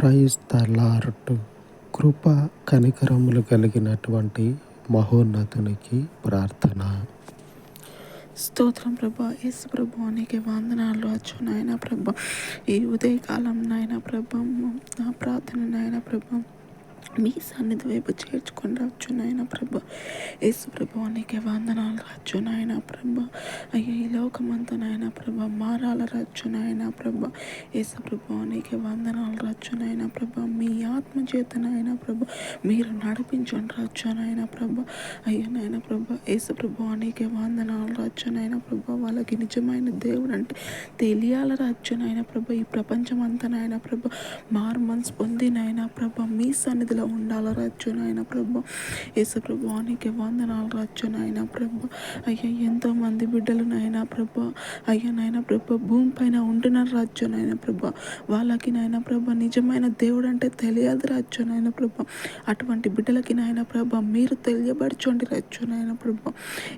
Praise the lord కృప కనికరములు కలిగినటువంటి మహోన్నతునికి ప్రార్థన. స్తోత్రం ప్రభా. యేసు ప్రభు నీకే వందనాలు వచ్చు నాయన ప్రభ. ఈ ఉదయకాలం నాయన ప్రభ నా ప్రార్థన నాయన ప్రభ. మీ సన్నిధి వైపు చేర్చుకొని రావచ్చు నాయన ప్రభ. యేసు ప్రభు నీకే వందనాలు రాచ్చు నాయన ప్రభ. అయ్యా ఈ లోకమంతా నాయన ప్రభ మారాల రాచ్చు నాయన ప్రభ. యేసు ప్రభు నీకే వందనాలు రాచ్చు నాయన ప్రభ. మీ ఆత్మ చేత నాయన ప్రభ మీరు నడిపించండి రాచ్చు నాయన ప్రభ. అయ్యా నాయన ప్రభ యేసు ప్రభు నీకే వందనాలు రాచ్చు నాయన ప్రభ. వాళ్ళకి నిజమైన దేవుడు అంటే తెలియాల రాచ్చు నాయన ప్రభ. ఈ ప్రపంచం అంతా నాయన ప్రభ మారు మనసు పొంది నాయన ప్రభ. మీ సన్నిధిలో ఉండాలి రాచ్చు నాయన ప్రభు? యేసు ప్రభు నీకే వందనాలు రాచ్చు నాయన ప్రభు. అయ్యా ఎంతో మంది బిడ్డలు నాయన ప్రభ. అయ్యా నాయన ప్రభ భూమి పైన ఉంటున్నారు రాచ్చు నాయన ప్రభు. వాళ్ళకి నాయన ప్రభ నిజమైన దేవుడు అంటే తెలియదు రాచ్చు నాయన ప్రభ. అటువంటి బిడ్డలకి నాయన ప్రభ మీరు తెలియబరచండి రచ్చు నాయన ప్రభ.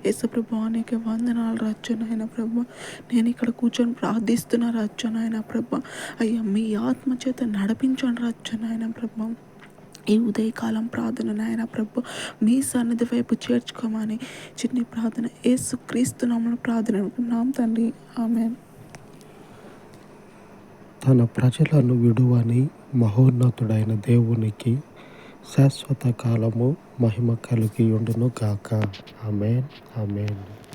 యేసు ప్రభు అనేక వందనాలు రచ్చు నాయన ప్రభ. నేను ఇక్కడ కూర్చొని ప్రార్థిస్తున్నా రచ్చు నాయన ప్రభ. అయ్యా మీ ఆత్మ చేత నడిపించండి రచ్చు నాయన ప్రభ. ఈ ఉదయకాలం ప్రార్థన నాయన ప్రభు మీ సన్నిధి వైపు చేర్చుకోమని చిన్ని ప్రార్థన యేసు క్రీస్తు నామను ప్రార్థన అనుకున్నాం తండ్రి. ఆమె తన ప్రజలను విడువని మహోన్నతుడైన దేవునికి శాశ్వత కాలము మహిమ కలిగి ఉండును గాక. ఆమెన్. ఆమెన్.